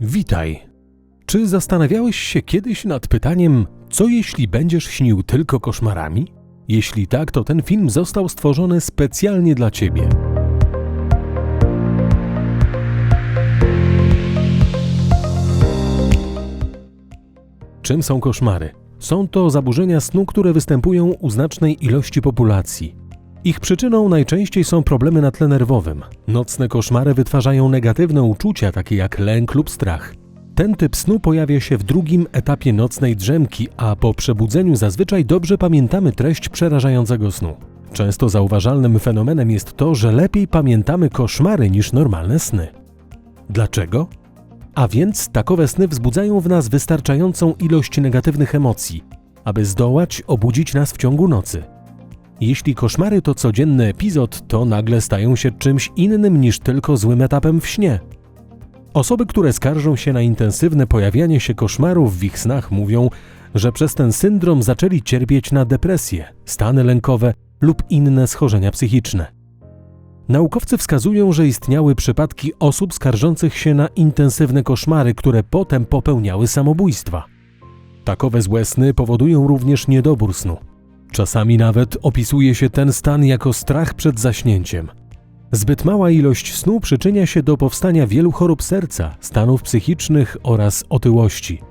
Witaj. Czy zastanawiałeś się kiedyś nad pytaniem, co jeśli będziesz śnił tylko koszmarami? Jeśli tak, to ten film został stworzony specjalnie dla Ciebie. Czym są koszmary? Są to zaburzenia snu, które występują u znacznej ilości populacji. Ich przyczyną najczęściej są problemy na tle nerwowym. Nocne koszmary wytwarzają negatywne uczucia, takie jak lęk lub strach. Ten typ snu pojawia się w drugim etapie nocnej drzemki, a po przebudzeniu zazwyczaj dobrze pamiętamy treść przerażającego snu. Często zauważalnym fenomenem jest to, że lepiej pamiętamy koszmary niż normalne sny. Dlaczego? A więc takowe sny wzbudzają w nas wystarczającą ilość negatywnych emocji, aby zdołać obudzić nas w ciągu nocy. Jeśli koszmary to codzienny epizod, to nagle stają się czymś innym niż tylko złym etapem w śnie. Osoby, które skarżą się na intensywne pojawianie się koszmarów w ich snach, mówią, że przez ten syndrom zaczęli cierpieć na depresję, stany lękowe lub inne schorzenia psychiczne. Naukowcy wskazują, że istniały przypadki osób skarżących się na intensywne koszmary, które potem popełniały samobójstwa. Takowe złe sny powodują również niedobór snu. Czasami nawet opisuje się ten stan jako strach przed zaśnięciem. Zbyt mała ilość snu przyczynia się do powstania wielu chorób serca, stanów psychicznych oraz otyłości.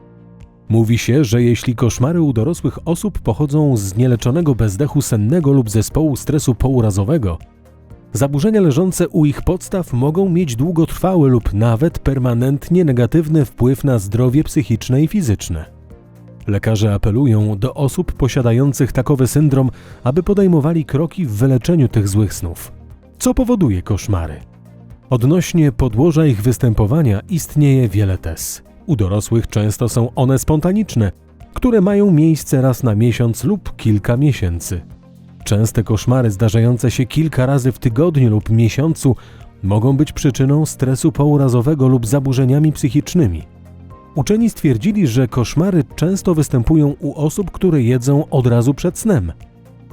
Mówi się, że jeśli koszmary u dorosłych osób pochodzą z nieleczonego bezdechu sennego lub zespołu stresu pourazowego, zaburzenia leżące u ich podstaw mogą mieć długotrwały lub nawet permanentnie negatywny wpływ na zdrowie psychiczne i fizyczne. Lekarze apelują do osób posiadających takowy syndrom, aby podejmowali kroki w wyleczeniu tych złych snów. Co powoduje koszmary? Odnośnie podłoża ich występowania istnieje wiele tez. U dorosłych często są one spontaniczne, które mają miejsce raz na miesiąc lub kilka miesięcy. Częste koszmary zdarzające się kilka razy w tygodniu lub miesiącu mogą być przyczyną stresu pourazowego lub zaburzeniami psychicznymi. Uczeni stwierdzili, że koszmary często występują u osób, które jedzą od razu przed snem.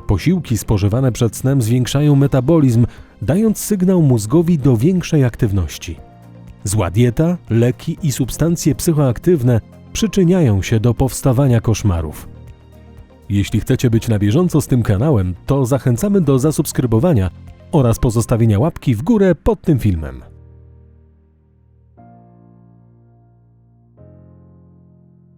Posiłki spożywane przed snem zwiększają metabolizm, dając sygnał mózgowi do większej aktywności. Zła dieta, leki i substancje psychoaktywne przyczyniają się do powstawania koszmarów. Jeśli chcecie być na bieżąco z tym kanałem, to zachęcamy do zasubskrybowania oraz pozostawienia łapki w górę pod tym filmem.